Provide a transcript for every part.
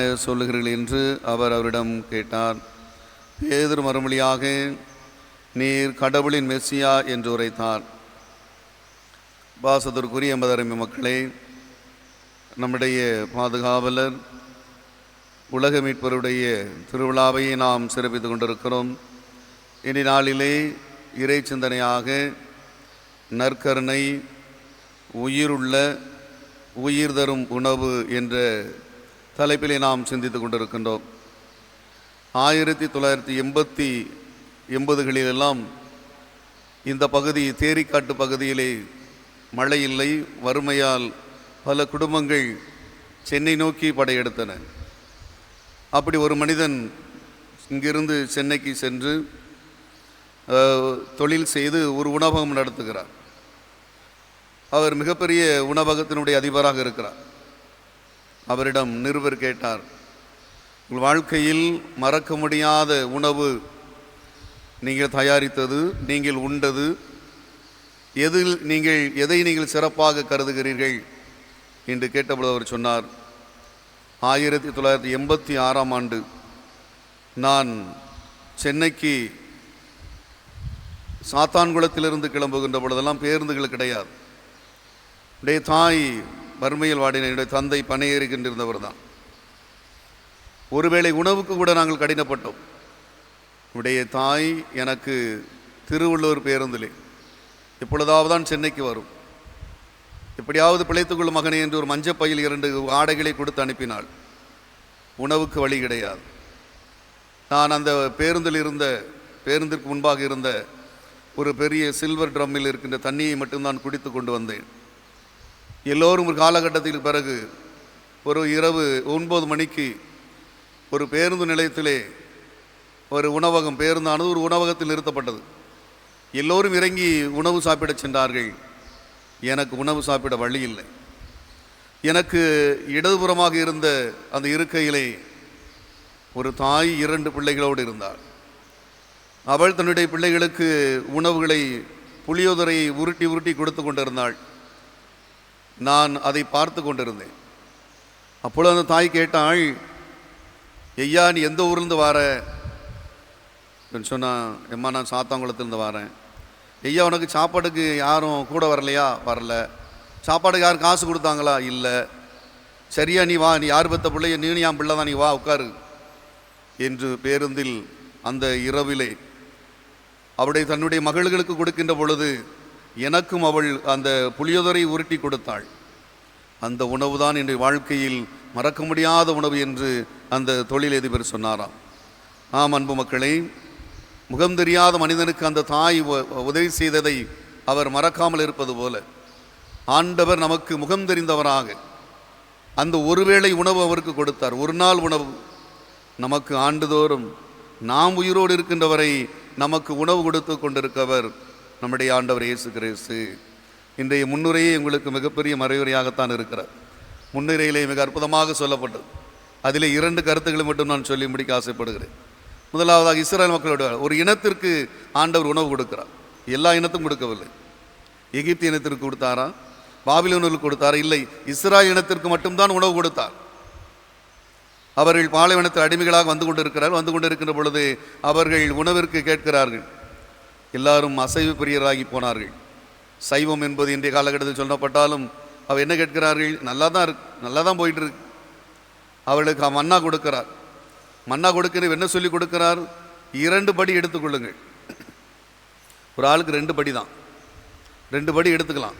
சொல்லுகிறீர்கள் என்று அவர் அவரிடம் கேட்டார். பேதர் மறுமொழியாக நீர் கடவுளின் மெஸ்ஸியா? என்று உரைத்தார். பாசத்திற்குரிய மதரமி மக்களே நம்முடைய பாதுகாவலர் உலக மீட்பருடைய திருவிழாவை நாம் சிறப்பித்து கொண்டிருக்கிறோம். இனி நாளிலே இறை சிந்தனையாக நற்கருணை உயிருள்ள உயிர் தரும் உணவு என்ற தலைப்பிலே நாம் சிந்தித்து கொண்டிருக்கின்றோம். ஆயிரத்தி தொள்ளாயிரத்தி எண்பத்தி எண்பதுகளிலெல்லாம் இந்த பகுதி தேரிக்காட்டு பகுதியிலே மழை இல்லை வறுமையால் பல குடும்பங்கள் சென்னை நோக்கி படையெடுத்தன. அப்படி ஒரு மனிதன் இங்கிருந்து சென்னைக்கு சென்று தொழில் செய்து ஒரு உணவகம் நடத்துகிறார். அவர் மிகப்பெரிய உணவகத்தினுடைய அதிபராக இருக்கிறார். அவரிடம் நிருபர் கேட்டார் உங்கள் வாழ்க்கையில் மறக்க முடியாத உணவு நீங்கள் தயாரித்தது நீங்கள் உண்டது எதில் நீங்கள் எதை நீங்கள் சிறப்பாக கருதுகிறீர்கள்? என்று கேட்டபோது அவர் சொன்னார் ஆயிரத்தி தொள்ளாயிரத்தி எண்பத்தி ஆறாம் ஆண்டு நான் சென்னைக்கு சாத்தான்குளத்திலிருந்து கிளம்புகின்ற பொழுதெல்லாம் பேருந்துகள் கிடையாது. உடைய தாய் வறுமையில் வாடின என்னுடைய தந்தை பணியேறிக்கின்றிருந்தவர் தான். ஒருவேளை உணவுக்கு கூட நாங்கள் கடினப்பட்டோம். உடைய தாய் எனக்கு திருவள்ளூர் பேருந்திலே எப்பொழுதாவது தான் சென்னைக்கு வரும். எப்படியாவது பிழைத்துக்கொள்ளும் மகனே என்று ஒரு மஞ்சப்பையில் இரண்டு ஆடைகளை கொடுத்து அனுப்பினாள். உணவுக்கு வழி கிடையாது. நான் அந்த பேருந்தில் இருந்த பேருந்திற்கு முன்பாக இருந்த ஒரு பெரிய சில்வர் ட்ரம்மில் இருக்கின்ற தண்ணியை மட்டும்தான் குடித்து கொண்டு வந்தேன். எல்லோரும் ஒரு காலகட்டத்தில் பிறகு ஒரு இரவு ஒன்பது மணிக்கு ஒரு பேருந்து நிலையத்திலே ஒரு உணவகம் பேருந்தானது ஒரு உணவகத்தில் நிறுத்தப்பட்டது. எல்லோரும் இறங்கி உணவு சாப்பிடச் சென்றார்கள். எனக்கு உணவு சாப்பிட வழி இல்லை. எனக்கு இடதுபுறமாக இருந்த அந்த இருக்கையிலே ஒரு தாய் இரண்டு பிள்ளைகளோடு இருந்தாள். அவள் தன்னுடைய பிள்ளைகளுக்கு உணவுகளை புளியோதரையை உருட்டி உருட்டி கொடுத்து கொண்டிருந்தாள். நான் அதை பார்த்து கொண்டிருந்தேன். அப்பொழுது அந்த தாய் கேட்டாள் ஐயா நீ எந்த ஊர்லேருந்து வார? அப்படின்னு சொன்னா எம்மா நான் சாத்தாங்குளத்துலேருந்து வரேன். ஐயா உனக்கு சாப்பாடுக்கு யாரும் கூட வரலையா? வரல. சாப்பாடுக்கு யாரும் காசு கொடுத்தாங்களா? இல்லை. சரியா நீ வா. நீ யார் பெத்த பிள்ளைய நீ என் பிள்ளை தான் நீ வா உட்காரு. என்று பேருந்தில் அந்த இரவிலே அவருடைய தன்னுடைய மகள்களுக்கு கொடுக்கின்ற பொழுது எனக்கும் அவள் அந்த புளியோதரை உருட்டி கொடுத்தாள். அந்த உணவு தான் என்னுடைய வாழ்க்கையில் மறக்க முடியாத உணவு என்று அந்த தொழிலதிபர் சொன்னாராம். ஆம் அன்பு மக்களே முகம் தெரியாத மனிதனுக்கு அந்த தாய் உ- உதவி செய்ததை அவர் மறக்காமல் இருப்பது போல. ஆண்டவர் நமக்கு முகம் தெரிந்தவராக அந்த ஒருவேளை உணவு அவருக்கு கொடுத்தார். ஒரு நாள் உணவு. நமக்கு ஆண்டுதோறும் நாம் உயிரோடு இருக்கின்றவரை நமக்கு உணவு கொடுத்து கொண்டிருக்கவர் நம்முடைய ஆண்டவர் இயேசு கிரேசு இன்றைய முன்னுரையே உங்களுக்கு மிகப்பெரிய மறைவுரையாகத்தான் இருக்கிறார் முன்னுரையிலே மிக அற்புதமாக சொல்லப்பட்டது. அதிலே இரண்டு கருத்துக்களை மட்டும் நான் சொல்லி முடிக்க ஆசைப்படுகிறேன். முதலாவதாக இஸ்ரேல் மக்களோட ஒரு இனத்திற்கு ஆண்டவர் உணவு கொடுக்கிறார். எல்லா இனத்தும் கொடுக்கவில்லை. எகிப்து இனத்திற்கு கொடுத்தாரா? பாபிலோனுக்கு கொடுத்தாரா? இல்லை இஸ்ராயல் இனத்திற்கு மட்டும்தான் உணவு கொடுத்தார். அவர்கள் பாலைவனத்தில் அடிமைகளாக வந்து கொண்டிருக்கிறார் வந்து கொண்டிருக்கின்ற பொழுது அவர்கள் உணவிற்கு கேட்கிறார்கள். எல்லாரும் அசைவு பிரியராகி போனார்கள். சைவம் என்பது இன்றைய காலகட்டத்தில் சொல்லப்பட்டாலும் அவள் என்ன கேட்கிறார்கள்? நல்லா தான் இருக்கு நல்லா தான் போயிட்டு இருக்கு அவளுக்கு மன்னா கொடுக்கிறார். மன்னா கொடுக்கிற என்ன சொல்லி கொடுக்கிறார்? இரண்டு படி எடுத்துக்கொள்ளுங்கள் ஒரு ஆளுக்கு ரெண்டு படி தான் ரெண்டு படி எடுத்துக்கலாம்.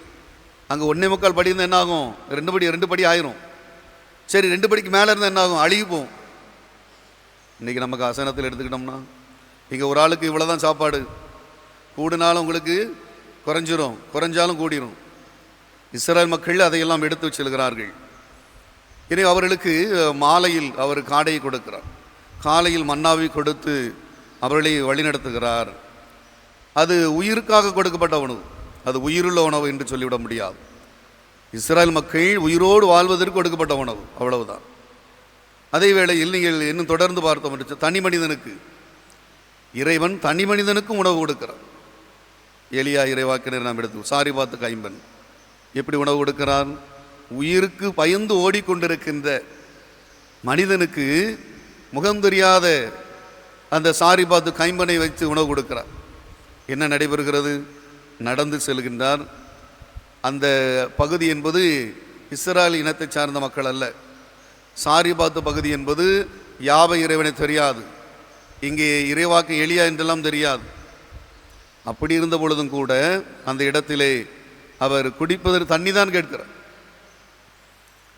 அங்கே ஒன்றே முக்கால் படி இருந்தால் என்ன ஆகும்? ரெண்டு படி ரெண்டு படி ஆயிரும். சரி ரெண்டு படிக்கு மேலே இருந்தால் என்ன ஆகும்? அழுகி போகும். இன்றைக்கி நமக்கு அசனத்தில் எடுத்துக்கிட்டோம்னா இங்கே ஒரு ஆளுக்கு இவ்வளோ தான் சாப்பாடு. கூடுனாலும் உங்களுக்கு குறைஞ்சிரும் குறைஞ்சாலும் கூடிரும். இஸ்ரேல் மக்கள் அதையெல்லாம் எடுத்து செல்கிறார்கள் இனி அவர்களுக்கு மாலையில் அவர் காடையை கொடுக்கிறார். காலையில் மன்னாவை கொடுத்து அவர்களை வழிநடத்துகிறார். அது உயிருக்காக கொடுக்கப்பட்ட உணவு. அது உயிருள்ள உணவு என்று சொல்லிவிட முடியாது. இஸ்ரேல் மக்கள் உயிரோடு வாழ்வதற்கு கொடுக்கப்பட்ட உணவு அவ்வளவுதான். அதே வேளையில் நீங்கள் இன்னும் தொடர்ந்து பார்த்தோம் தனி மனிதனுக்கு. இறைவன் தனி மனிதனுக்கும் உணவு கொடுக்கிறார். எளியா இறைவாக்கினர் நாம் எடுத்து சாரி பார்த்து கைம்பன். எப்படி உணவு கொடுக்கிறான்? உயிருக்கு பயந்து ஓடிக்கொண்டிருக்கின்ற மனிதனுக்கு முகம் தெரியாத அந்த சாரி பார்த்து கைம்பனை வைத்து உணவு கொடுக்கிறார். என்ன நடைபெறுகிறது? நடந்து செல்கின்றார். அந்த பகுதி என்பது இஸ்ரேல் இனத்தை சார்ந்த மக்கள் அல்ல. சாரி பகுதி என்பது யாவை இறைவனை தெரியாது. இங்கே இறைவாக்கு எளியா என்றெல்லாம் தெரியாது. அப்படி இருந்த பொழுதும் கூட அந்த இடத்திலே அவர் குடிப்பதற்கு தண்ணி தான் கேட்கிறார்.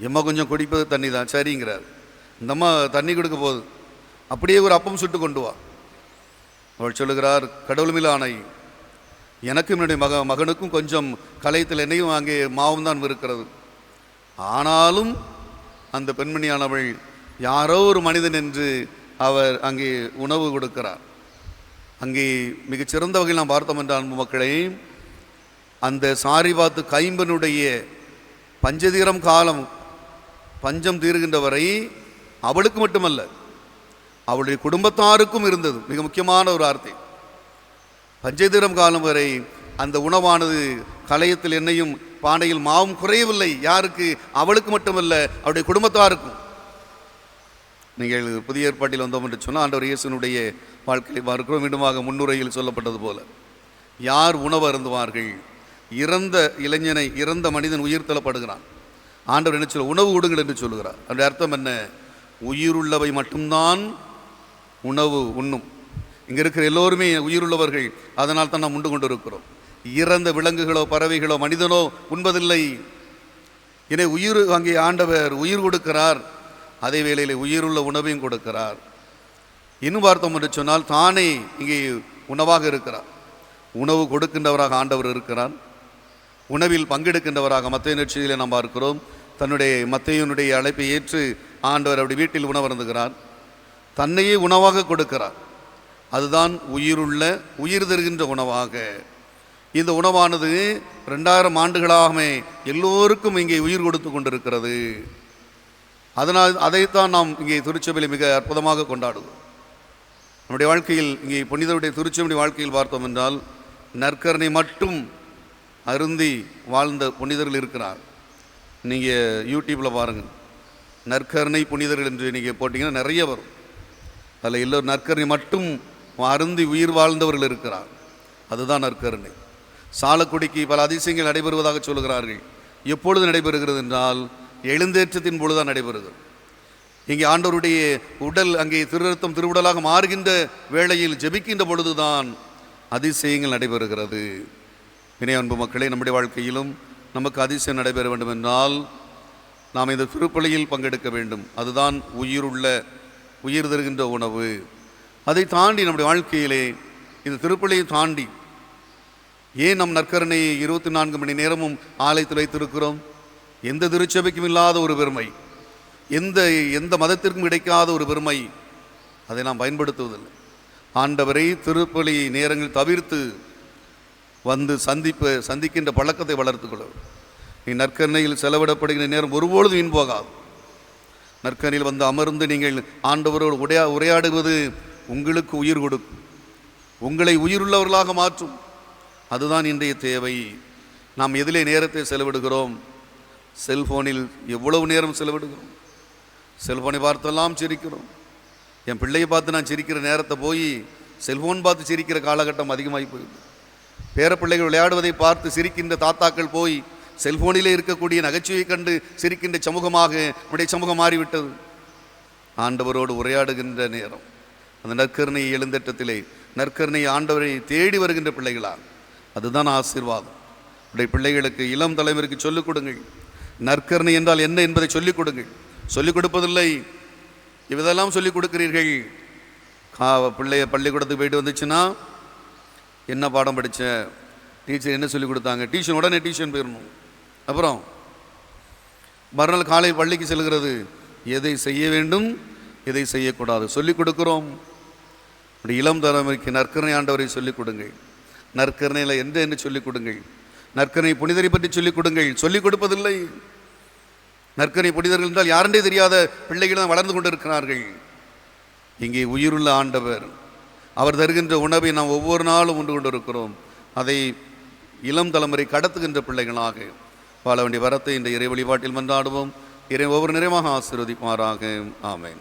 எம்மா கொஞ்சம் குடிப்பது தண்ணி தான் சரிங்கிறார். இந்த அம்மா தண்ணி கொடுக்க போகுது. அப்படியே ஒரு அப்பம் சுட்டு கொண்டு வா. அவள் சொல்லுகிறார் கடவுள் ஆணை. எனக்கும் என்னுடைய மக மகனுக்கும் கொஞ்சம் கலையத்தில் என்னையும் அங்கே மாவும் தான் இருக்கிறது. ஆனாலும் அந்த பெண்மணியானவள் யாரோ ஒரு மனிதன் என்று அவர் அங்கே உணவு கொடுக்கிறார். அங்கே மிகச்சிறந்த வகையில் நாம் பார்த்தோம் என்ற அன்பு மக்களை அந்த சாரிபாத்து கைம்பனுடைய பஞ்சதீரம் காலம் பஞ்சம் தீர்கின்ற வரை அவளுக்கு மட்டுமல்ல அவளுடைய குடும்பத்தாருக்கும் இருந்தது. மிக முக்கியமான ஒரு வார்த்தை. பஞ்சதீரம் காலம் வரை அந்த உணவானது கலையத்தில் எண்ணெயும் பானையில் மாவும் குறையவில்லை. யாருக்கு? அவளுக்கு மட்டுமல்ல அவருடைய குடும்பத்தாருக்கும். நீங்கள் புதிய ஏற்பாட்டில் வந்தோம் என்று சொன்னால் ஆண்டவர் இயேசுனுடைய வாழ்க்கையை பார்க்கிறோம் மீண்டுமாக முன்னுரையில் சொல்லப்பட்டது போல. யார் உணவு அருந்துவார்கள்? இறந்த இளைஞனை இறந்த மனிதன் உயிர் தள்ளப்படுகிறான் ஆண்டவர் என்ன சொல்ல உணவு கொடுங்கள் என்று சொல்லுகிறார். அதனுடைய அர்த்தம் என்ன? உயிருள்ளவை மட்டும்தான் உணவு உண்ணும். இங்கே இருக்கிற எல்லோருமே உயிருள்ளவர்கள். அதனால் தான் நாம் உண்டு கொண்டு இருக்கிறோம் இறந்த விலங்குகளோ பறவைகளோ மனிதனோ உண்பதில்லை. எனவே உயிர் அங்கே ஆண்டவர் உயிர் கொடுக்கிறார். அதே வேளையில் உயிருள்ள உணவையும் கொடுக்கிறார். இன்னும் பார்த்தோம் என்று சொன்னால் தானே இங்கே உணவாக இருக்கிறார். உணவு கொடுக்கின்றவராக ஆண்டவர் இருக்கிறார். உணவில் பங்கெடுக்கின்றவராக மத்திய நிகழ்ச்சியில் நாம் பார்க்கிறோம். தன்னுடைய மத்தையனுடைய அழைப்பை ஏற்று ஆண்டவர் அப்படி வீட்டில் உணவருந்துகிறார். தன்னையே உணவாக கொடுக்கிறார். அதுதான் உயிருள்ள உயிர் தருகின்ற உணவாக. இந்த உணவானது ரெண்டாயிரம் ஆண்டுகளாகவே எல்லோருக்கும் இங்கே உயிர் கொடுத்து கொண்டிருக்கிறது. அதனால் அதைத்தான் நாம் இங்கே திருச்சபையில் மிக அற்புதமாக கொண்டாடுவோம். நம்முடைய வாழ்க்கையில் இங்கே புனிதருடைய திருச்சபையுடைய வாழ்க்கையில் பார்த்தோம் என்றால் நற்கரணை மட்டும் அருந்தி வாழ்ந்த புனிதர்கள் இருக்கிறார். நீங்கள் யூடியூப்பில் பாருங்கள் நற்கருணை புனிதர்கள் என்று நீங்கள் போட்டிங்கன்னா நிறைய வரும். அதில் எல்லோரும் நற்கருணை மட்டும் அருந்தி உயிர் வாழ்ந்தவர்கள் இருக்கிறார். அதுதான் நற்கருணை. சாலக்குடிக்கு பல அதிசயங்கள் நடைபெறுவதாக சொல்கிறார்கள். எப்பொழுது நடைபெறுகிறது என்றால் எழுந்தேற்றத்தின் பொழுதுதான் நடைபெறுகிறது இங்கே ஆண்டவருடைய உடல் அங்கே திருரத்தம் திருவுடலாக மாறுகின்ற வேளையில் ஜெபிக்கின்ற பொழுதுதான் அதிசயங்கள் நடைபெறுகிறது. இணைய அன்பு மக்களே நம்முடைய வாழ்க்கையிலும் நமக்கு அதிசயம் நடைபெற வேண்டும் என்றால் நாம் இந்த திருப்பலியில் பங்கெடுக்க வேண்டும். அதுதான் உயிருள்ள உயிர் தருகின்ற உணவு. அதை தாண்டி நம்முடைய வாழ்க்கையிலே இந்த திருப்பலியை தாண்டி ஏன் நம் நற்கரணையை இருபத்தி நான்கு மணி நேரமும் ஆலயத்தில் வைத்திருக்கிறோம்? எந்த திருச்சபைக்கும் இல்லாத ஒரு பெருமை எந்த எந்த மதத்திற்கும் கிடைக்காத ஒரு பெருமை அதை நாம் பயன்படுத்துவதில்லை. ஆண்டவரை திருப்பலி நேரங்கள் தவிர்த்து வந்து சந்திப்ப சந்திக்கின்ற பழக்கத்தை வளர்த்துக்கொள்ள நீ நற்கரணையில் செலவிடப்படுகிற நேரம் ஒருபொழுதும் இன்போகாது போகாது. வந்து அமர்ந்து நீங்கள் ஆண்டவரோடு உடையா உரையாடுவது உங்களுக்கு உயிர் கொடுக்கும். உங்களை உயிருள்ளவர்களாக மாற்றும். அதுதான் இன்றைய தேவை. நாம் எதிலே நேரத்தை செலவிடுகிறோம். செல்ஃபோனில் எவ்வளவு நேரம் செலவிடுகிறோம்? செல்ஃபோனை பார்த்தெல்லாம் சிரிக்கிறோம். என் பிள்ளையை பார்த்து நான் சிரிக்கிற நேரத்தை போய் செல்ஃபோன் பார்த்து சிரிக்கிற காலகட்டம் அதிகமாகி போயிடுது. பேர பிள்ளைகள் விளையாடுவதை பார்த்து சிரிக்கின்ற தாத்தாக்கள் போய் செல்ஃபோனிலே இருக்கக்கூடிய நகைச்சுவை கண்டு சிரிக்கின்ற சமூகமாக நம்முடைய சமூகம் மாறிவிட்டது. ஆண்டவரோடு உரையாடுகின்ற நேரம். அந்த நற்கருணை எழுந்தட்டத்திலே நற்கருணை ஆண்டவரை தேடி வருகின்ற பிள்ளைகளாக அதுதான் ஆசீர்வாதம். உடைய பிள்ளைகளுக்கு இளம் தலைவருக்கு சொல்லிக் கொடுங்கள். நற்கருணை என்றால் என்ன என்பதை சொல்லிக் கொடுங்கள். சொல்லிக் கொடுப்பதில்லை. இவதெல்லாம் சொல்லிக் கொடுக்கிறீர்கள். கா பிள்ளைய பள்ளிக்கூடத்துக்கு போயிட்டு வந்துச்சுன்னா என்ன பாடம் படித்த டீச்சர் என்ன சொல்லிக் கொடுத்தாங்க? டியூஷன் உடனே டியூஷன் போயிடணும். அப்புறம் மறுநாள் காலை பள்ளிக்கு செல்கிறது. எதை செய்ய வேண்டும்? எதை செய்யக்கூடாது? சொல்லிக் கொடுக்குறோம். அப்படி இளம் தலைமுறைக்கு நற்கருணை ஆண்டவரை சொல்லிக் கொடுங்கள். நற்கருணையில் எந்த என்று சொல்லிக் கொடுங்கள்? நற்கனை புனிதரை பற்றி சொல்லிக் கொடுங்கள். சொல்லிக் கொடுப்பதில்லை. நற்கனை புனிதர்கள் என்றால் யாருன்றே தெரியாத பிள்ளைகள் தான் வளர்ந்து கொண்டிருக்கிறார்கள். இங்கே உயிருள்ள ஆண்டவர் அவர் தருகின்ற உணவை நாம் ஒவ்வொரு நாளும் உண்டு கொண்டிருக்கிறோம். அதை இளம் தலைமுறை கடத்துகின்ற பிள்ளைகளாக வாழ வேண்டிய வரத்தை இந்த இறை வழிபாட்டில் மன்றாடுவோம். இறை ஒவ்வொரு நிறைவாக ஆசீர்வதிப்பாராக. ஆமேன்.